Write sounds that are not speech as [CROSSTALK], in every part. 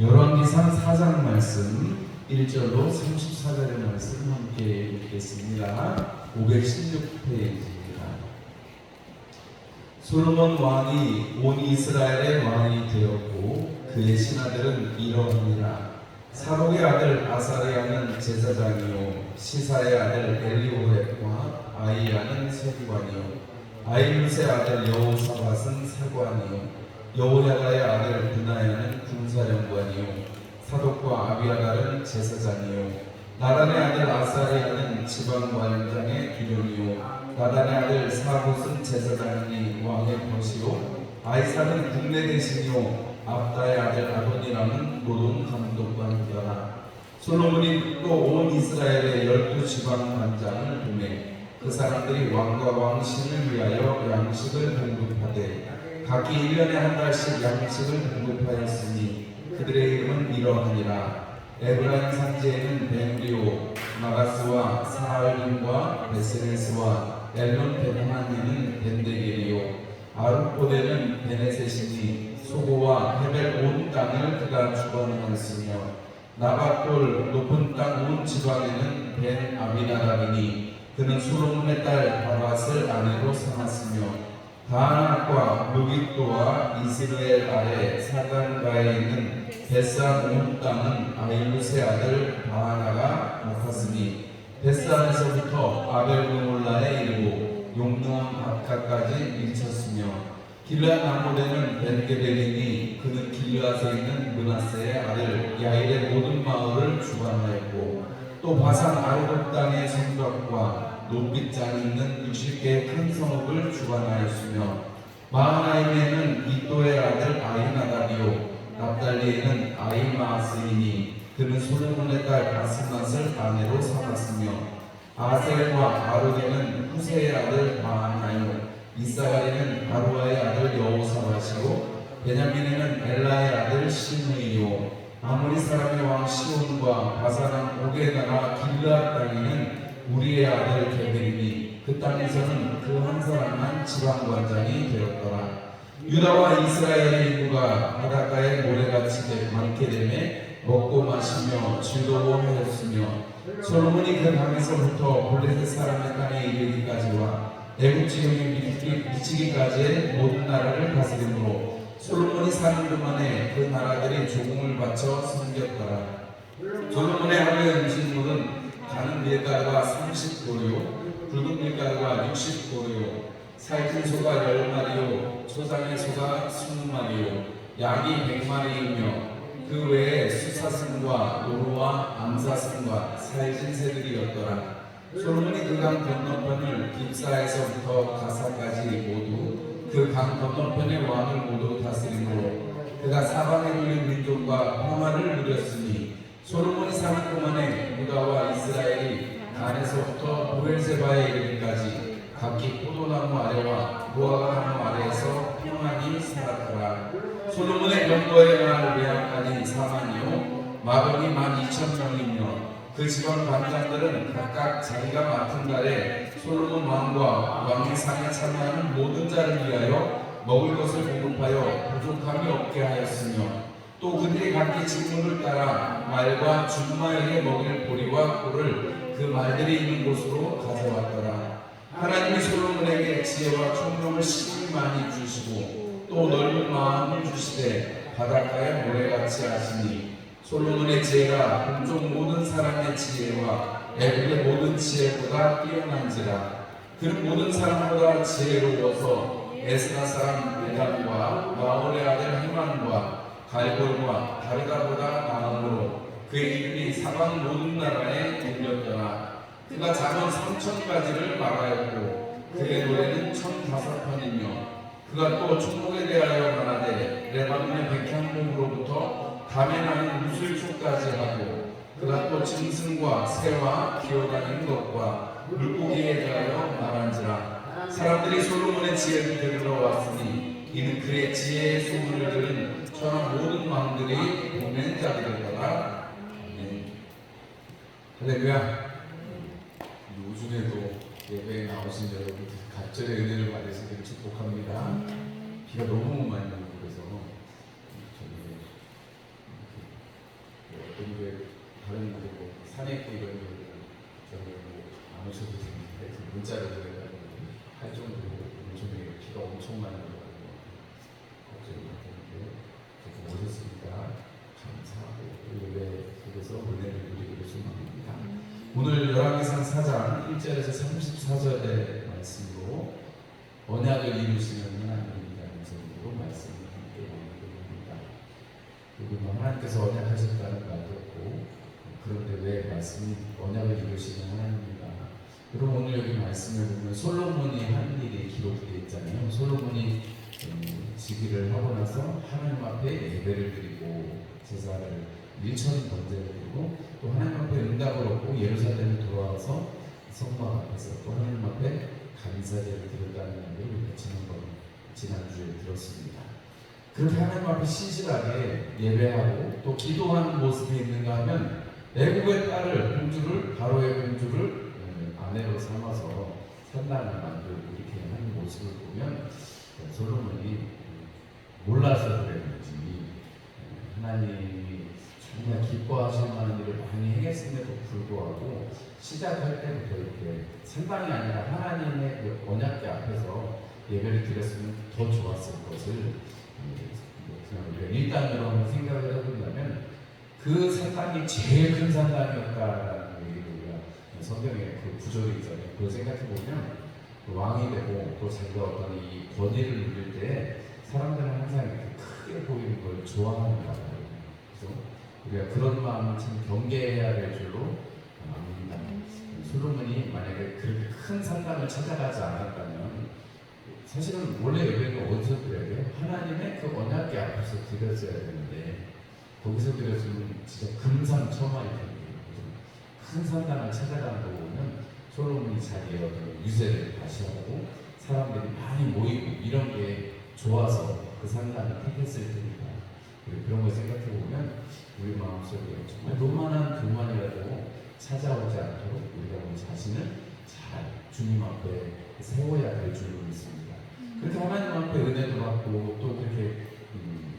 열왕기상 4장 말씀 1절로 34절의 말씀 함께 읽겠습니다. 516페이지입니다. 솔로몬 왕이 온 이스라엘의 왕이 되었고 그의 신하들은 이러하니라 사독의 아들 아사리아는 제사장이요 시사의 아들 엘리오렉과 아이야는 서기관이요 아이루스의 아들 여호사밧은 사관이요 여호야다의 아들 분하야는 군사령관이요 사독과 아비아달은 제사장이요 나단의 아들 아사리아는 지방관장의 기령이요 나단의 아들 사봇은 제사장이니 왕의 벗이요 아이사는 국내 대신이요 압다의 아들 아도니라는 노동 감독관이더라. 솔로몬이 또 온 이스라엘의 열두 지방 관장을 보내 그 사람들이 왕과 왕신을 위하여 양식을 공급하되 각기 1년에 한 달씩 양식을 공급하였으니 그들의 이름은 이러하니라. 에브라임 산지에는 베누리오 마가스와 사알림과 베스레스와 엘론 베나니는 벤데게리오 아르코데는 베네셋이니 소고와 헤벨 온 땅을 그가 주관하였으며 나바톨 높은 땅 온 지방에는 벤 아비나답이니 그는 솔로몬의 딸 바밧을 아내로 삼았으며 다나과 무기토와 이스라엘 아래 사단가에 있는 베산 온 땅은 아일루스의 아들 바하나가 맡았으니 베산에서부터 아벨그몰라에 이르고 용노암 아카까지 미쳤으며 길르앗 나무대는 벤게벨이니 그는 길르앗에 있는 문하세의 아들 야일의 모든 마을을 주관하였고 또 바산 아르곱 땅의 성벽과 높이장이 있는 60개의 큰 성읍을 주관하였으며 마하나임에는 이또의 아들 아히나답이요 납달리에는 아이마스이니 그는 솔로몬의 딸 바스맛을 아내로 삼았으며 아셀과 아르게는 후세의 아들 마하나요 이사가리는 바루아의 아들 여호사밧이요 베냐민에는 엘라의 아들 시므이요. 아모리 사람의 왕 시온과 바사랑 옥의 나라 길르앗 땅에는 우리의 아들 게벨이니 그 땅에서는 그 한 사람만 지방관장이 되었더라 유다와 이스라엘의 인구가 바닷가에 모래같이 많게 되매 먹고 마시며 즐거워하였으며 솔로몬이 그 강에서부터 블레셋 사람의 땅에 이르기까지와 애굽 지경에 미치기까지의 모든 나라를 다스림으로 솔로몬이 사는 동안에 그 나라들이 조공을 바쳐 섬겼더라. 솔로몬의 하루의 음식물은 가는 밀가루가 30고요, 붉은 밀가루가 60고요, 살찐 소가 10마리요, 초장의 소가 20마리요, 양이 100마리이며 그 외에 수사슴과 노루와 암사슴과 살찐 새들이었더라. 솔로몬이 그 강 건너편을 깁사에서부터 가사까지 모두 그 강 건너편의 왕을 모두 다스림으로 그가 사방에 눌린 민족과 평화를 누렸으니 솔로몬이 사는 동안에 유다와 이스라엘이 단에서부터 보엘세바에 이르기까지 각기 포도나무 아래와 무화과나무 아래에서 평안히 살았더라. 솔로몬의 병거의 날 외양간이 4만이요 마병이 1만 2천 명이며 그 지방 관장들은 각각 자기가 맡은 달에 솔로몬 왕과 왕의 상에 참여하는 모든 자를 위하여 먹을 것을 공급하여 부족함이 없게 하였으며 또 그들이 각기 직무를 따라 말과 준마에게 먹일 보리와 꿀을 그 말들이 있는 곳으로 가져왔더라. 하나님이 솔로몬에게 지혜와 총명을 심히 많이 주시고 또 넓은 마음을 주시되 바닷가에 모래같이 하시니 솔로몬의 지혜가 동족 모든 사람의 지혜와 애굽의 모든 지혜보다 뛰어난지라 그는 모든 사람보다 지혜로워서 에스나 사람 에담과 마올의 아들 헤만과 갈골과 다르다보다 나음으로 그의 이름이 사방 모든 나라에 들렸더라. 그가 3천 가지를 말하였고 그의 노래는 천다섯 편이며 그가 또 총목에 대하여 말하되 레바논의 백향목으로부터 담에 나는 무술초까지 하고 그가 또 짐승과 새와 기어다니는 것과 물고기에 대하여 말한지라. 사람들이 솔로몬의 지혜를 들으러 왔으니 이는 그의 지혜의 소문을 들은 저는 모든 마음들이 보낸 자들이라 아멘 네. 할렐루야 요즘에도 예배에 나오신 여러분 각절의 은혜를 받으시길 축복합니다. 비가 너무 많이 오고 그래서 어떤 게 다른 곳에 뭐 산에 있고 이런 데안 오셔도 되는데 문자로 그래가지고 할 정도로 요즘에 비가 엄청 많이 속에서 은혜를 누리고 소망합니다. 오늘 열왕기상 4장 1절에서 34절의 말씀으로 언약을 이루시는 하나님이라는 제목으로 말씀을 함께 나누고 합니다. 그리고 뭐 하나님께서 언약하셨다는 말도 없고 그런데 왜 말씀이 언약을 이루시는 하나님인가? 그럼 오늘 여기 말씀을 보면 솔로몬이 한 일이 기록되어 있잖아요. 솔로몬이 음, 즉위를 하고 나서 하나님 앞에 예배를 드리고 제사를 번제를 드리고 또 하나님 앞에 응답을 얻고 예루살렘에 돌아와서 성막 앞에서 또 하나님 앞에 감사제를 드렸다는 이야기를 우리가 지난번 지난주에 들었습니다. 그렇게 하나님 앞에 신실하게 예배하고 또 기도하는 모습이 있는가 하면 애국의 딸을 공주를 바로의 공주를 음, 아내로 삼아서 산당을 만들고 이렇게 하는 모습을 보면 솔로몬이 몰라서 그랬는지 음, 하나님이 정말 기뻐하실 만한 일을 많이 행했음에도 불구하고 시작할 때부터 이렇게 상당이 아니라 하나님의 그 언약궤 앞에서 예배를 드렸으면 더 좋았을 것을 음, 그냥 우리가 일단으로 한번 생각을 해본다면 그 산당이 제일 큰 산당이었다라는 얘기를 우리가 성경에 그 구절이 있잖아요. 그걸 생각해 보면 그 왕이 되고 또 자기가 어떤 이 권위를 누릴 때 사람들은 항상 이렇게 크게 보이는 걸 좋아하는 것 같아요. 그래서 우리가 그런 마음을 참 경계해야 될 줄로 압니다. 솔로몬이 만약에 그렇게 큰 산당을 찾아가지 않았다면 사실은 원래 예배가 어디서 드려야 돼요? 하나님의 그 언약궤 앞에서 드렸어야 되는데 거기서 드렸으면 진짜 금상첨화일 텐데 큰 산당을 찾아가는 거 보면 솔로몬이 자기의 어떤 유세를 다시 하고 사람들이 많이 모이고 이런 게 좋아서 그 산당을 택했을 우리 그런 걸 생각해 보면 우리 마음속에 정말 교만한 교만이라도 찾아오지 않도록 우리가 우리 자신을 잘 주님 앞에 세워야 될 줄로 믿습니다. 그렇게 하나님 앞에 은혜도 받고 또 그렇게 음,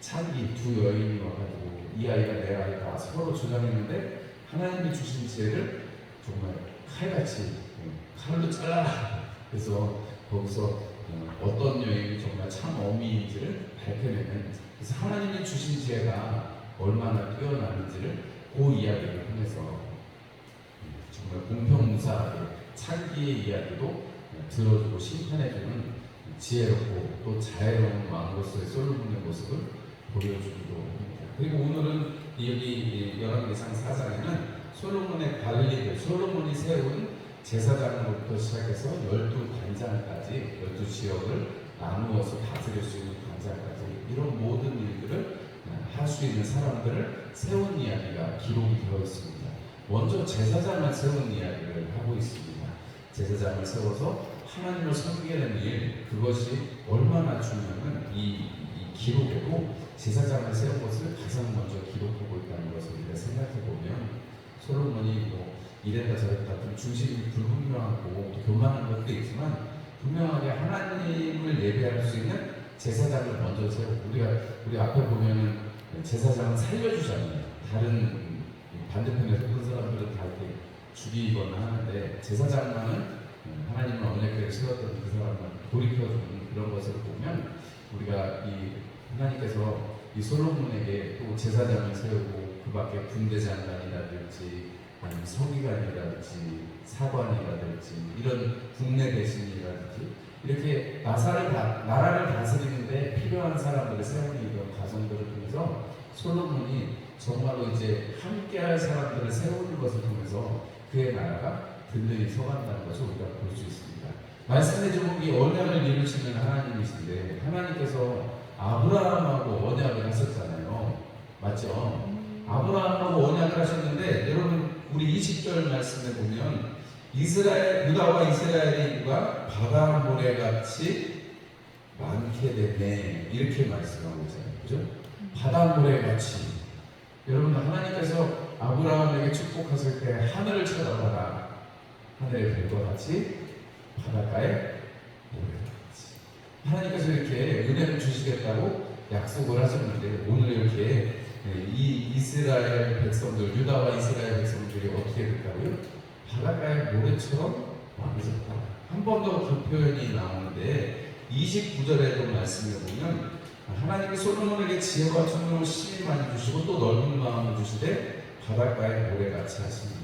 차기 두 여인이 와가지고 이 아이가 내 아이다 서로 주장했는데 하나님이 주신 지혜를 정말 칼같이 음, 칼로 잘라라 [LAUGHS] 그래서 거기서 음, 어떤 여인이 정말 참 어미인지를 밝혀내는 그래서 하나님이 주신 지혜가 얼마나 뛰어나는지를 그 이야기를 통해서 음, 정말 공평무사하게 차기의 이야기도 음, 들어주고 심판해주는 지혜롭고 또 자애로운 왕으로서의 솔로몬의 모습을 보여주기도 합니다. 그리고 오늘은 여기 열왕기상 4장에는 솔로몬의 관리들, 솔로몬이 세운 제사장으로부터 시작해서 열두 단장까지 열두 지역을 나누어서 다스릴 수 있는 단장까지 이런 모든 일들을 할 수 있는 사람들을 세운 이야기가 기록이 되어 있습니다. 먼저 제사장을 세운 이야기를 하고 있습니다. 제사장을 세워서 하나님을 섬기는 일 그것이 얼마나 중요하면 이, 이 기록에도 제사장을 세운 것을 가장 먼저 기록하고 있다는 것을 우리가 생각해 보면 솔로몬이 뭐 이랬다 저랬다 좀 중심이 불분명하고 또 교만한 것도 있지만 분명하게 하나님을 예배할 수 있는 제사장을 먼저 세우고 우리가 우리 앞에 보면은 제사장은 살려주잖아요. 다른 반대편에 속한 사람들은 다 이렇게 죽이거나 하는데 제사장만은 하나님을 언약궤를 세웠던 그 사람만 돌이켜주는 그런 것을 보면 우리가 이 하나님께서 이 솔로몬에게 또 제사장을 세우고 그 밖에 군대장관이라든지 아니면 서기관이라든지 사관이라든지 이런 국내 대신이라든지 이렇게 나사를 다, 나라를 다스리는데 필요한 사람들을 세우는 이런 과정들을 통해서 솔로몬이 정말로 이제 함께할 사람들을 세우는 것을 통해서 그의 나라가 든든히 서간다는 것을 우리가 볼 수 있습니다. 말씀의 제목이 언약을 이루시는 하나님이신데 하나님께서 아브라함하고 언약을 하셨잖아요. 맞죠? 아브라함하고 언약을 하셨는데 여러분 우리 20절 말씀에 보면 이스라엘 유다와 이스라엘의 인구가 바다 모래 같이 많게 되네 이렇게 말씀하고 있잖아요. 그죠? 바다 모래 같이 여러분 하나님께서 아브라함에게 축복하실 때 하늘을 쳐다봐라 하늘의 별과 같이 바닷가에 모래와 같이 하나님께서 이렇게 은혜를 주시겠다고 약속을 하셨는데 오늘 이렇게 이 이스 이스라엘 백성들, 유다와 이스라엘 백성들이 어떻게 될까요? 바닷가의 모래처럼 많아졌다. 한번더그 표현이 나오는데 29절에도 말씀해 보면 하나님이 솔로몬에게 지혜와 총명을 심히 많이 주시고 또 넓은 마음을 주시되 바닷가의 모래같이 하십니다.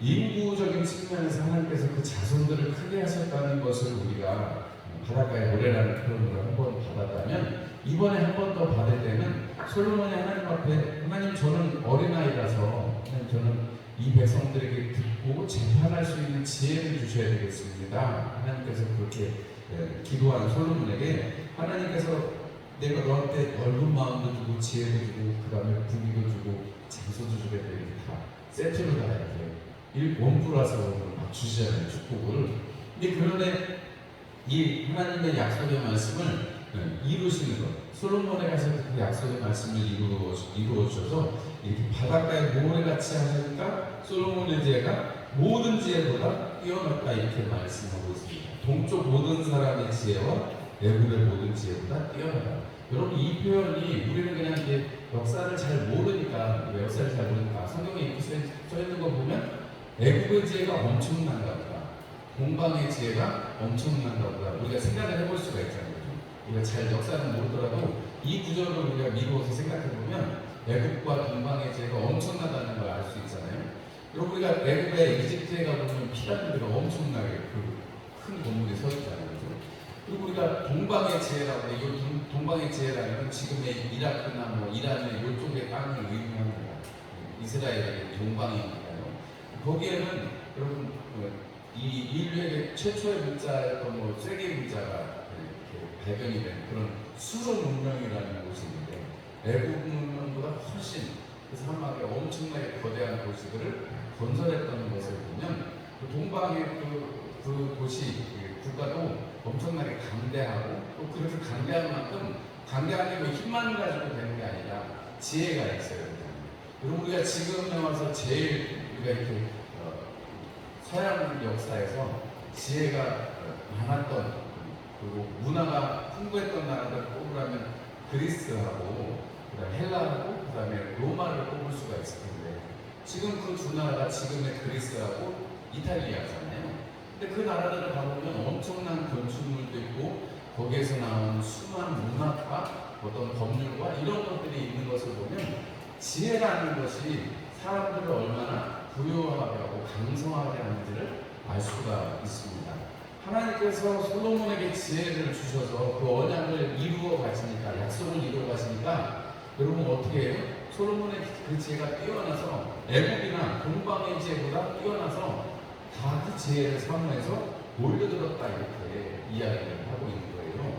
인구적인 측면에서 하나님께서 그 자손들을 크게 하셨다는 것을 우리가 바닷가의 모래라는 표현으로 한 번 받았다면 이번에 한 번 더 받을 때는 솔로몬이 하나님 앞에 하나님 저는 어린아이라서 저는 이 백성들에게 듣고 재판할 수 있는 지혜를 주셔야 되겠습니다. 하나님께서 그렇게 예, 기도한 솔로몬에게 하나님께서 내가 너한테 넓은 마음도 주고 지혜도 주고 그 다음에 부귀도 주고 장소도 주게 다 세트로 다 이렇게 일막 주시잖아요 축복을. 근데 그런데 이 하나님의 약속의 말씀을 예, 이루시는 것. 솔로몬에 가서 그 약속의 말씀을 이루어, 이루어 주셔서 이렇게 바닷가에 모래같이 하시니까 솔로몬의 지혜가 모든 지혜보다 뛰어났다 이렇게 말씀하고 있습니다. 동쪽 모든 사람의 지혜와 애굽의 모든 지혜보다 뛰어나다. 여러분 이 표현이 우리는 그냥 이게 역사를 잘 모르니까 왜 역사를 잘 모르니까 성경에 이렇게 써, 써 있는 거 보면 애굽의 지혜가 엄청난가 보다. 공방의 지혜가 엄청난가 보다. 우리가 생각을 해볼 수가 있잖아요. 우리가 잘 역사는 모르더라도 이 구절을 우리가 미루어서 생각해 보면 애굽과 동방의 지혜가 엄청나다는 걸 알 수 있잖아요. 그리고 우리가 애굽의 이집트에 가보면 피라미드가 엄청나게 그 큰 건물이 서 있잖아요. 그리고 우리가 동방의 지혜라고 해. 이 동- 동방의 지혜라는 지금의 이라크나 뭐 이란의 이쪽의 땅을 의미합니다. 이스라엘의 동방이니까요. 거기에는 여러분 그이 인류에게 최초의 문자였던 뭐 세계 문자가 이렇게 발견이 된 그런 수로 문명이라는 곳이 있는데 문명보다 훨씬 그 사막에 엄청나게 거대한 도시들을 건설했다는 것을 보면 그 동방의 그, 그 도시 그 국가도 엄청나게 강대하고 또 그렇게 강대한 만큼 강대한 게뭐 힘만 가지고 되는 게 아니라 지혜가 있어요. 그리고 우리가 지금에 와서 제일 우리가 이렇게 어, 서양 역사에서 지혜가 어, 많았던 그리고 문화가 풍부했던 나라들 꼽으라면 그리스하고 그다음에 헬라하고 그다음에 로마를 꼽을 수가 있을 텐데 지금 그 두 나라가 지금의 그리스하고 이탈리아잖아요. 근데 그 나라들을 가보면 엄청난 건축물도 있고 거기에서 나오는 수많은 문학과 어떤 법률과 이런 것들이 있는 것을 보면 지혜라는 것이 사람들을 얼마나 부유하게 하고 강성하게 하는지를 알 수가 있습니다. 하나님께서 솔로몬에게 지혜를 주셔서 그 언약을 이루어 가시니까 약속을 이루어 가시니까 여러분 어떻게? 솔로몬의 그 지혜가 뛰어나서 애국이나 동방의 지혜보다 뛰어나서 다 그 지혜를 사모해서 몰려들었다 이렇게 이야기를 하고 있는 거예요.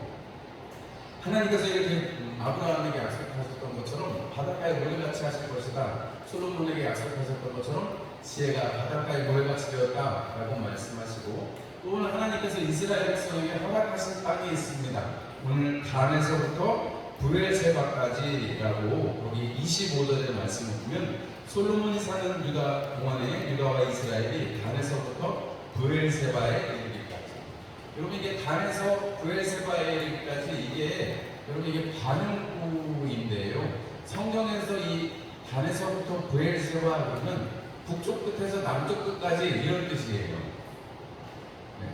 하나님께서 이렇게 음, 아브라함에게 약속하셨던 것처럼 바닷가에 모래같이 하실 것이다. 솔로몬에게 약속하셨던 것처럼 지혜가 바닷가에 모래같이 되었다라고 말씀하시고 또 오늘 하나님께서 이스라엘 백성에게 허락하신 땅이 있습니다. 오늘 단에서부터 브레세바까지라고 거기 25절의 말씀을 보면 솔로몬이 사는 유다 동안에 유다와 이스라엘이 단에서부터 브엘세바에 이르기까지. 여러분 이게 단에서 브엘세바에 이르기까지 이게 여러분 이게 반응구인데요. 성경에서 이 단에서부터 브엘세바 그러면 북쪽 끝에서 남쪽 끝까지 이런 뜻이에요. 네.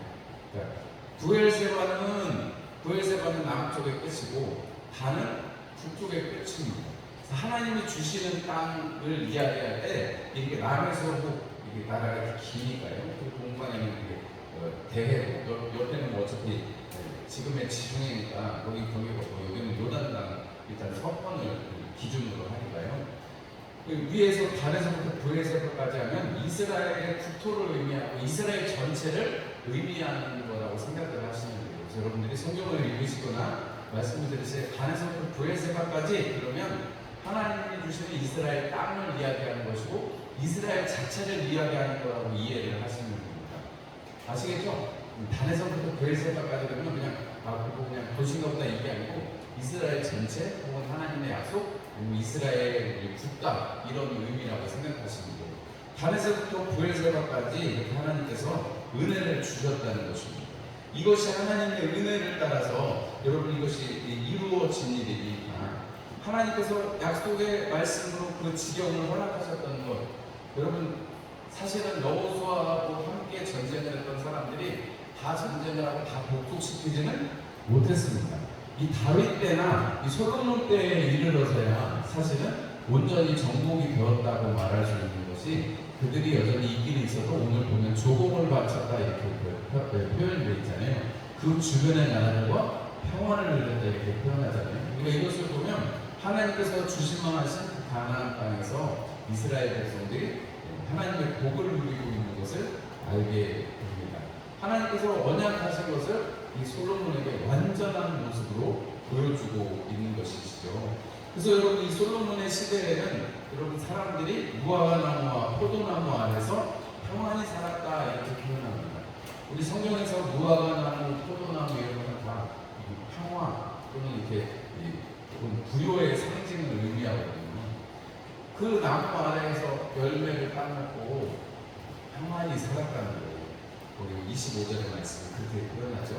그러니까 브엘세바는 브엘세바는 남쪽의 끝이고 단은 북쪽의 끝입니다. 하나님이 주시는 땅을 이야기할 때 이렇게 남에서 북 이게 나라가 기니까요. 그 이게 어, 대해고 옆- 옆에는 뭐 어차피 네, 지금의 지중해니까 거기 거기가 고 여기는 요단강 일단 서권을 기준으로 하니까요. 그 위에서 단에서부터 브에서까지 하면 이스라엘의 국토를 의미하고 이스라엘 전체를 의미하는 거라고 생각을 돼요. 그래서 여러분들이 성경을 읽으시거나 때 단에서부터 브에세바까지 그러면 하나님이 주시는 이스라엘 땅을 이야기하는 것이고 이스라엘 자체를 이야기하는 거라고 이해를 하시면 됩니다. 아시겠죠? 단에서부터 브에세바까지 그러면 그냥 아 그거 그냥 도시인가 보다 이게 아니고 이스라엘 전체 혹은 하나님의 약속 아니면 이스라엘 국가 이런 의미라고 생각하시면 돼요. 단에서부터 부엘세바까지 하나님께서 은혜를 주셨다는 것입니다. 이것이 하나님의 은혜를 따라서 여러분 이것이 이루어진 일이니까 하나님께서 약속의 말씀으로 그 지경을 허락하셨다는 것. 여러분 사실은 여호수아하고 함께 전쟁을 했던 사람들이 다 전쟁을 하고 다 복속시키지는 못했습니다. 이 다윗 때나 이 솔로몬 때에 이르러서야 사실은 온전히 정복이 되었다고 말할 수 있는 것이 그들이 여전히 있기는 있어도 오늘 보면 조공을 바쳤다 이렇게 표- 표- 표현되어 있잖아요. 그 주변의 나라들과 평화를 누렸다 이렇게 표현하잖아요. 우리가 이것을 보면 하나님께서 주신망하신 그 가나안 땅에서 이스라엘 백성들이 하나님의 복을 누리고 있는 것을 알게 됩니다. 하나님께서 언약하신 것을 이 솔로몬에게 완전한 모습으로 보여주고 있는 것이시죠. 그래서 여러분 이 솔로몬의 시대에는 여러분 사람들이 무화과나무와 포도나무 아래서 평안히 살았다 이렇게 표현합니다. 우리 성경에서 무화과나무, 포도나무 이런 거는 다이 평화 또는 이렇게 이 혹은 부요의 상징을 의미하거든요. 그 나무 아래에서 열매를 따먹고 평안히 살았다는 거예요. 우리 25절의 말씀 그렇게 표현하죠.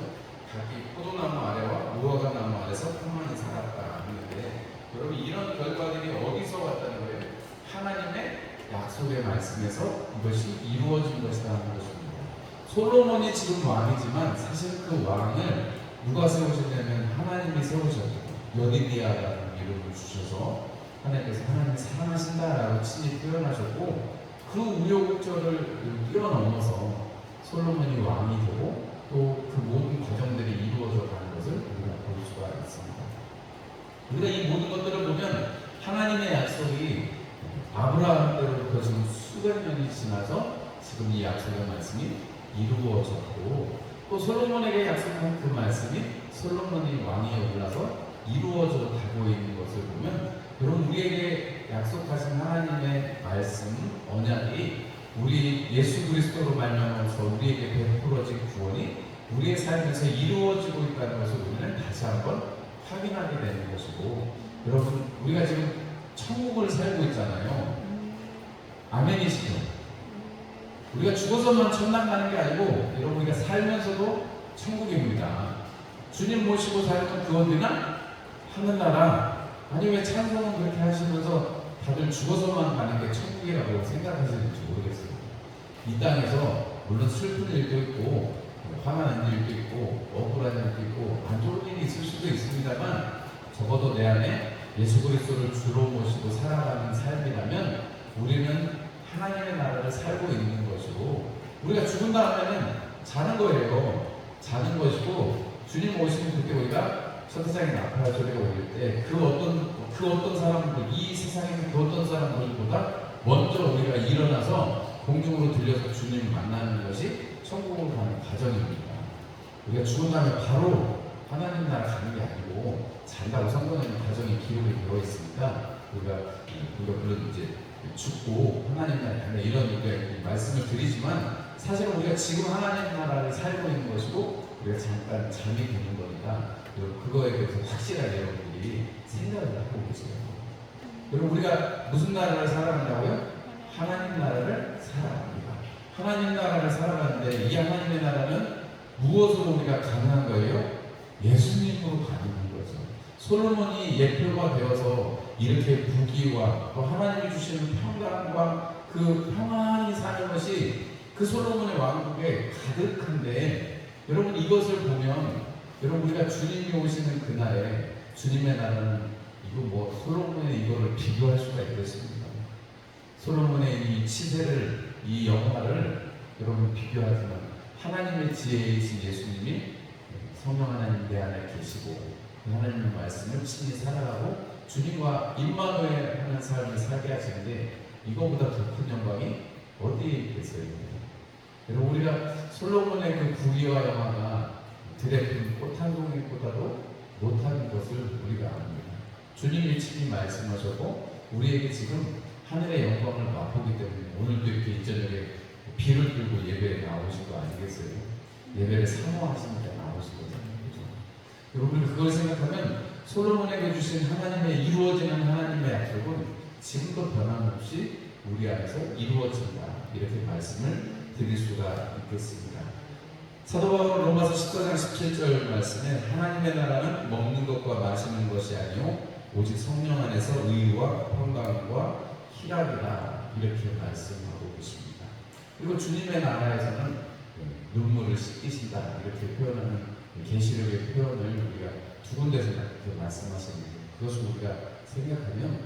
자기 포도나무 아래와 무화과나무 아래서 평안히 살았다 하는데 여러분 이런 결과들이 어디서 왔다는 거예요? 하나님의 약속의 말씀에서 이것이 이루어진 것이라는 것입니다. 솔로몬이 지금 왕이지만 사실 그 왕을 누가 세우셨냐면 하나님이 세우셨고 여디디아라는 이름을 주셔서 하나님께서 하나님이 사랑하신다라고 친히 표현하셨고 그 우여곡절을 뛰어넘어서 솔로몬이 왕이 되고 또 그 모든 과정들이 이루어져 가는 것을 우리가 볼 수가 있습니다. 우리가 이 모든 것들을 보면 하나님의 약속이 아브라함 때로부터 지금 수백 년이 지나서 지금 이 약속의 말씀이 이루어졌고 또 솔로몬에게 약속한 그 말씀이 솔로몬이 왕위에 올라서 이루어져 가고 있는 것을 보면 여러분 우리에게 약속하신 하나님의 말씀 언약이 우리 예수 그리스도로 말미암아서 우리에게 베풀어진 구원이 우리의 삶에서 이루어지고 있다는 것을 우리는 다시 한번 확인하게 되는 것이고 여러분 우리가 지금 천국을 살고 있잖아요. 아멘이시죠? 우리가 죽어서만 천당 가는 게 아니고 여러분 우리가 살면서도 천국입니다. 주님 모시고 살던 그 어디나 하늘나라 아니 왜 찬송은 그렇게 하시면서 다들 죽어서만 가는 게 천국이라고 생각하시는지 모르겠어요. 이 땅에서 물론 슬픈 일도 있고 화나는 일도 있고 억울한 일도 있고 안 좋은 일이 있을 수도 있습니다만 적어도 내 안에 예수 그리스도를 주로 모시고 살아가는 삶이라면 우리는 하나님의 나라를 살고 있는 것이고 우리가 죽은 다음에는 자는 거예요. 자는 것이고 주님 오시는 그때 우리가 천사장에 나팔 소리가 울릴 때 그 어떤 그 어떤 사람들 이 세상에 그 어떤 사람들보다 먼저 우리가 일어나서 공중으로 들려서 주님 만나는 것이 천국으로 가는 과정입니다. 우리가 죽은 다음에 바로 하나님 나라 가는 게 아니고 잔다고 성경에는 과정이 기록이 되어 있으니까 우리가 우리가 물론 이제 죽고 하나님 나라 가는 이런 말씀을 드리지만 사실은 우리가 지금 하나님 나라를 살고 있는 것이고 우리가 잠깐 잠이 드는 거니까 그거에 대해서 확실하게 여러분들이 생각을 하고 계세요. 여러분 우리가 무슨 나라를 살아간다고요? 하나님 나라를 살아갑니다. 하나님 나라를 살아가는데 이 하나님의 나라는 무엇으로 우리가 가능한 거예요? 예수님으로 가능한 거죠. 솔로몬이 예표가 되어서 이렇게 부귀와 또 하나님이 주시는 평강과 그 평안히 사는 것이 그 솔로몬의 왕국에 가득한데 여러분 이것을 보면 여러분 우리가 주님이 오시는 그날에 주님의 나라는 이거 뭐 솔로몬의 이거를 비교할 수가 있겠습니까? 솔로몬의 이 치세를 이 영화를 여러분 비교하지만 하나님의 지혜이신 예수님이 성령 하나님 내 안에 계시고 그 하나님의 말씀을 친히 살아가고 주님과 임마누엘 하는 삶을 살게 하시는데 이거보다 더 큰 영광이 어디에 있겠어요? 여러분 우리가 솔로몬의 그 부귀와 영화가 드레핀 꽃한 송이보다도 못한 것을 우리가 압니다. 주님이 친히 말씀하셨고 우리에게 지금 하늘의 영광을 맛보기 때문에 오늘도 이렇게 이전에 비를 들고 예배에 나오신 거 아니겠어요? 예배를 사모하시니까 나오신 거잖아요. 그죠? 여러분 그걸 생각하면 솔로몬에게 주신 하나님의 이루어지는 하나님의 약속은 지금도 변함없이 우리 안에서 이루어진다 이렇게 말씀을 드릴 수가 있겠습니다. 사도 바울 로마서 14장 17절 말씀에 하나님의 나라는 먹는 것과 마시는 것이 아니요 오직 성령 안에서 의와 평강과 희락이다 이렇게 말씀하고 계십니다. 그리고 주님의 나라에서는 씻기신다. 이렇게 표현하는 계시록의 표현을 우리가 두 군데서 이렇게 말씀하셨는데 그것을 우리가 생각하면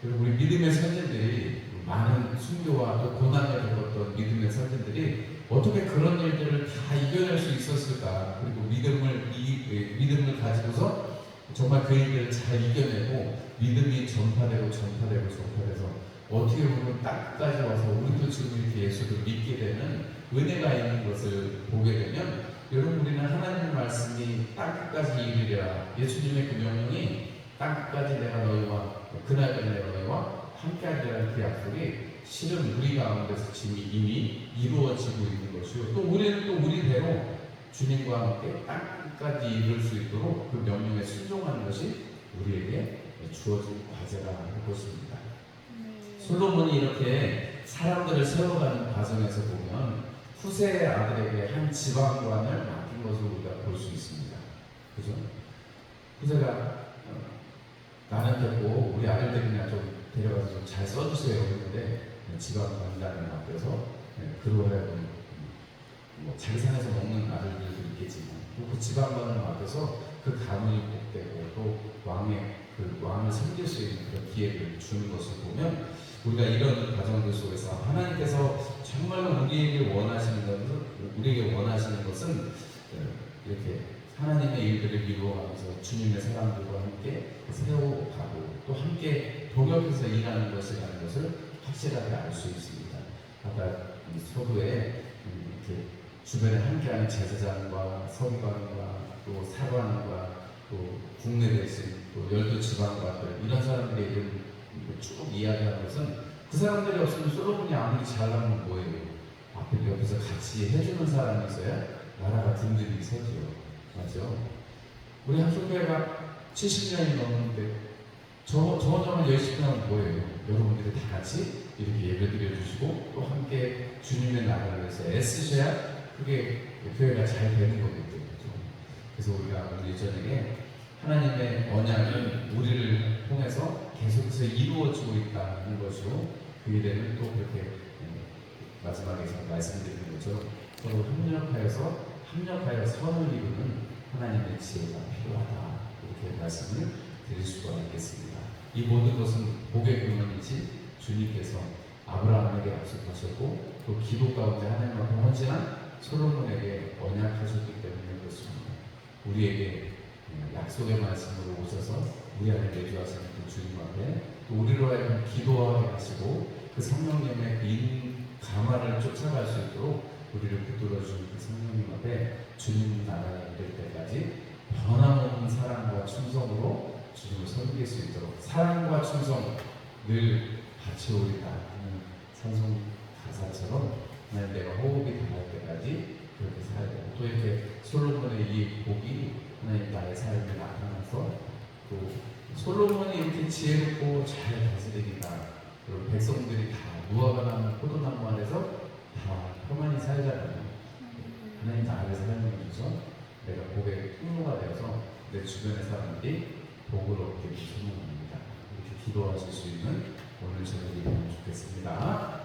그리고 우리 믿음의 선진들이 많은 순교와 또 고난을 겪었던 믿음의 선진들이 어떻게 그런 일들을 다 이겨낼 수 있었을까? 그리고 믿음을 이, 예, 믿음을 가지고서 정말 그 일들을 잘 이겨내고 믿음이 전파되고 전파되고 전파돼서 어떻게 보면 땅까지 와서 우리도 지금 이렇게 예수를 믿게 되는 은혜가 있는 것을 보게 되면 여러분 우리는 하나님의 말씀이 땅끝까지 이르리라. 예수님의 그 명령이 땅끝까지 내가 너희와 그날까지 내가 너희와 함께하리라는 그 약속이 실은 우리 가운데서 이미, 이미 이루어지고 있는 것이요. 또 우리는 또 우리대로 주님과 함께 땅끝까지 이룰 수 있도록 그 명령에 순종하는 것이 우리에게 주어진 과제라 할 것입니다. 솔로몬이 이렇게 사람들을 세워가는 과정에서 보면 후세의 아들에게 한 지방관을 맡긴 것을 우리가 볼 수 있습니다. 그죠? 후세가 어, 나는 됐고 우리 아들 들이나 좀 데려가서 좀 잘 써주세요 했는데 지방관장을 맡겨서 네, 그로 하여금 뭐 자기 산에서 먹는 아들들도 있겠지만 또 그 지방관을 맡겨서 그 가문이 복되고 또 왕의 그 왕을 섬길 수 있는 그런 기회를 주는 것을 보면 우리가 이런 과정들 속에서 하나님께서 정말로 우리에게 원하시는 것은 우리에게 원하시는 것은 어, 이렇게 하나님의 일들을 이루어가면서 주님의 사람들과 함께 세워가고 또 함께 동역해서 일하는 것이라는 것을 확실하게 알 수 있습니다. 아까 이 서두에 음, 이렇게 주변에 함께하는 제사장과 서기관과 또 사관과 또 국내 대신 또 열두 지방관들 이런 사람들의 이름 쭉 이야기하는 것은 그 사람들이 없으면 솔로몬이 아무리 잘나면 뭐예요? 앞에 옆에서 같이 해주는 사람이 있어야 나라가 든든히 서지요. 맞죠? 우리 한국교회가 70년이 넘는데 저, 저 점을 열심히 하면 뭐예요? 여러분들이 다 같이 이렇게 예배 드려주시고 또 함께 주님의 나라를 위해서 애쓰셔야 그게 교회가 잘 되는 거겠죠. 그래서 우리가 오늘 저녁에 하나님의 언약은 우리를 통해서 계속해서 이루어지고 있다는 것으로 그 일에는 또 그렇게 음, 마지막에 말씀드리는 것처럼 서로 협력하여서 협력하여 선을 이루는 하나님의 지혜가 필요하다 이렇게 말씀을 드릴 수가 있겠습니다. 이 모든 것은 복의 근원이지 주님께서 아브라함에게 약속하셨고 또 기도 가운데 하나님 앞에 헌신한 솔로몬에게 언약하셨기 때문에 그렇습니다. 우리에게 음, 약속의 말씀으로 오셔서 우리 안에 내주하시는 그 주님 앞에 또 우리로 하여금 기도하게 하시고 그 성령님의 인 가마를 쫓아갈 수 있도록 우리를 붙들어 주는 그 성령님 앞에 주님 나라에 이를 때까지 변함없는 사랑과 충성으로 주님을 섬길 수 있도록 사랑과 충성 늘 같이 오리다 하는 찬송 가사처럼 내가 호흡이 닿을 때까지 그렇게 살아야 되고 또 이렇게 솔로몬의 이 복이 하나님 나의 삶에 나타나서 또 솔로몬이 이렇게 지혜롭고 잘 다스리니까 그리고 백성들이 다 무화과 나무 포도나무 안에서 다 평안히 살잖아요. 하나님 나를 사랑해 주셔서 내가 복의 통로가 되어서 내 주변의 사람들이 복을 얻게 소망합니다. 이렇게 기도하실 수 있는 오늘 저녁이 되면 좋겠습니다.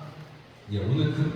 예, 오늘 그